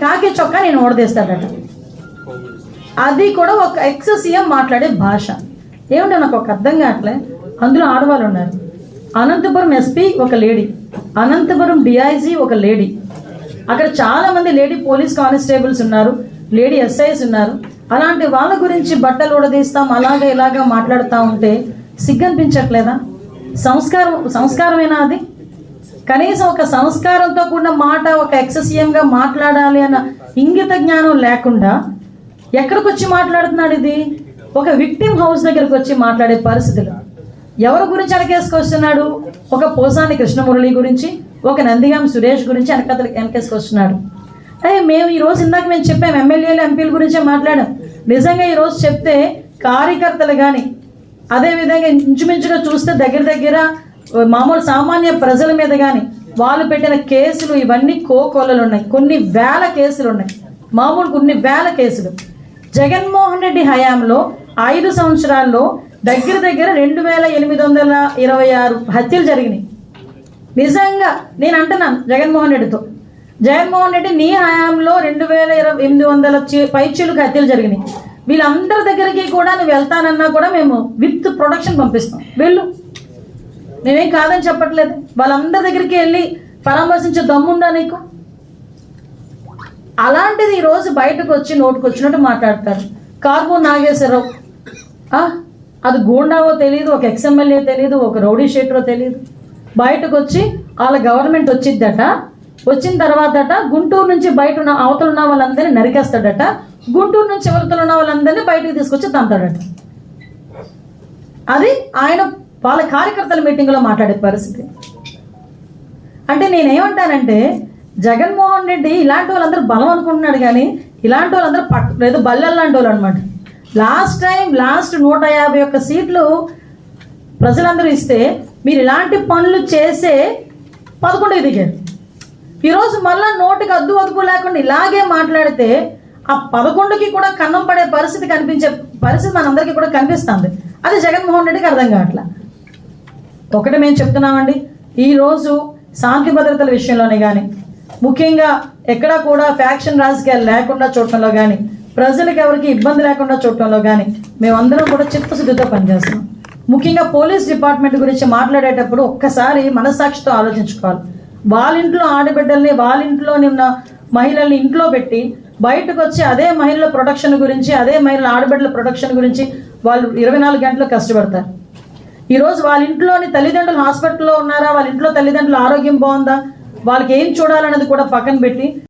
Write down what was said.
పెట్టి కాకి చొక్కా నేను ఓడదీస్తాడట అది కూడా ఒక ఎక్స్ సీఎం మాట్లాడే భాష. ఏమిటో నాకు ఒక అర్థం కావట్లే? అందులో ఆడవాళ్ళు ఉన్నారు. అనంతపురం ఎస్పీ ఒక లేడీ. అనంతపురం డిఐజీ ఒక లేడీ. అక్కడ చాలా మంది లేడీ పోలీస్ కానిస్టేబుల్స్ ఉన్నారు. లేడీ ఎస్ఐస్ ఉన్నారు. అలాంటి వాళ్ళ గురించి బట్టలు ఊడదీస్తాం అలాగా ఇలాగా మాట్లాడుతూ ఉంటే సిగ్గనిపించట్లేదా? సంస్కారం సంస్కారమేనా అది? కనీసం ఒక సంస్కారంతో కూడిన మాట ఒక ఎక్ససీఎంగా మాట్లాడాలి అన్న ఇంగిత జ్ఞానం లేకుండా ఎక్కడికి వచ్చి మాట్లాడుతున్నాడు ఇది? ఒక విక్టిమ్ హౌస్ దగ్గరకు వచ్చి మాట్లాడే పరిస్థితులు. ఎవరి గురించి వెనకేసుకొస్తున్నాడు ఒక పోసాని కృష్ణమురళి గురించి ఒక నందిగాం సురేష్ గురించి వెనకతలు వెనకేసుకొస్తున్నాడు. అయ్యే మేము ఈ రోజు ఇందాక మేము చెప్పాం ఎమ్మెల్యేలు ఎంపీల గురించే మాట్లాడాం. నిజంగా ఈ రోజు చెప్తే కార్యకర్తలు కానీ అదేవిధంగా ఇంచుమించుగా చూస్తే దగ్గర దగ్గర మామూలు సామాన్య ప్రజల మీద కానీ వాళ్ళు పెట్టిన కేసులు ఇవన్నీ కోకొల్లలు ఉన్నాయి. కొన్ని వేల కేసులు ఉన్నాయి. మామూలు కొన్ని వేల కేసులు. జగన్మోహన్ రెడ్డి హయాంలో ఐదు సంవత్సరాల్లో దగ్గర దగ్గర రెండు వేల ఎనిమిది వందల ఇరవై ఆరు హత్యలు జరిగినాయి. నిజంగా నేను అంటున్నాను జగన్మోహన్ రెడ్డితో. జగన్మోహన్ రెడ్డి నీ హయాంలో రెండు వేల ఇరవై ఎనిమిది వందల చి- పైచీలకు హత్యలు జరిగినాయి. వీళ్ళందరి దగ్గరికి కూడా నువ్వు వెళ్తానన్నా కూడా మేము విత్ ప్రొడక్షన్ పంపిస్తాం. వెళ్ళు. నేనేం కాదని చెప్పట్లేదు. వాళ్ళందరి దగ్గరికి వెళ్ళి పరామర్శించే దమ్ముందా నీకు? అలాంటిది ఈరోజు బయటకు వచ్చి నోటుకు వచ్చినట్టు మాట్లాడతారు. కార్గో నాగేశ్వరరావు. అది గూండావో తెలియదు ఒక ఎక్స్ఎమ్మెల్యే తెలియదు ఒక రౌడీ షీటరో తెలియదు బయటకు వచ్చి వాళ్ళ గవర్నమెంట్ వచ్చిద్దట వచ్చిన తర్వాతట గుంటూరు నుంచి బయట ఉన్న అవతలు ఉన్న వాళ్ళందరినీ నరికేస్తాడట. గుంటూరు నుంచి అవతల ఉన్న వాళ్ళందరినీ బయటకు తీసుకొచ్చి తంతాడట. అది ఆయన వాళ్ళ కార్యకర్తల మీటింగ్లో మాట్లాడే పరిస్థితి. అంటే నేనేమంటానంటే జగన్మోహన్ రెడ్డి ఇలాంటి వాళ్ళందరూ బలం అనుకుంటున్నాడు కానీ ఇలాంటి వాళ్ళందరూ పట్ ఏదో బల్లెల్ లాంటి వాళ్ళు అనమాట లాస్ట్ టైం లాస్ట్ నూట యాభై ఒక్క సీట్లు ప్రజలందరూ ఇస్తే మీరు ఇలాంటి పనులు చేసే పదకొండుకి దిగారు ఈరోజు మళ్ళా నోటికి అద్దు అదుపు లేకుండా ఇలాగే మాట్లాడితే ఆ పదకొండుకి కూడా కన్నం పడే పరిస్థితి కనిపించే పరిస్థితి మనందరికీ కూడా కనిపిస్తుంది. అది జగన్మోహన్ రెడ్డికి అర్థం కావట్లే. ఒకటి మేము చెప్తున్నామండి. ఈరోజు శాంతి భద్రతల విషయంలోనే కానీ ముఖ్యంగా ఎక్కడా కూడా ఫ్యాక్షన్ రాజకీయాలు లేకుండా చూడటంలో కానీ ప్రజలకు ఎవరికి ఇబ్బంది లేకుండా చూడటంలో కానీ మేమందరం కూడా చిత్తశుద్ధితో పనిచేస్తున్నాం. ముఖ్యంగా పోలీస్ డిపార్ట్మెంట్ గురించి మాట్లాడేటప్పుడు ఒక్కసారి మనస్సాక్షితో ఆలోచించుకోవాలి. వాళ్ళ ఇంట్లో ఆడబిడ్డల్ని వాళ్ళ ఇంట్లో ఉన్న మహిళల్ని ఇంట్లో పెట్టి బయటకు వచ్చి అదే మహిళల ప్రొటెక్షన్ గురించి అదే మహిళల ఆడబిడ్డల ప్రొటెక్షన్ గురించి వాళ్ళు ఇరవై నాలుగు గంటలు కష్టపడతారు. ఈరోజు వాళ్ళ ఇంట్లోని తల్లిదండ్రులు హాస్పిటల్లో ఉన్నారా? వాళ్ళ ఇంట్లో తల్లిదండ్రులు ఆరోగ్యం బాగుందా? వాళ్ళకి ఏం చూడాలన్నది కూడా పక్కన పెట్టి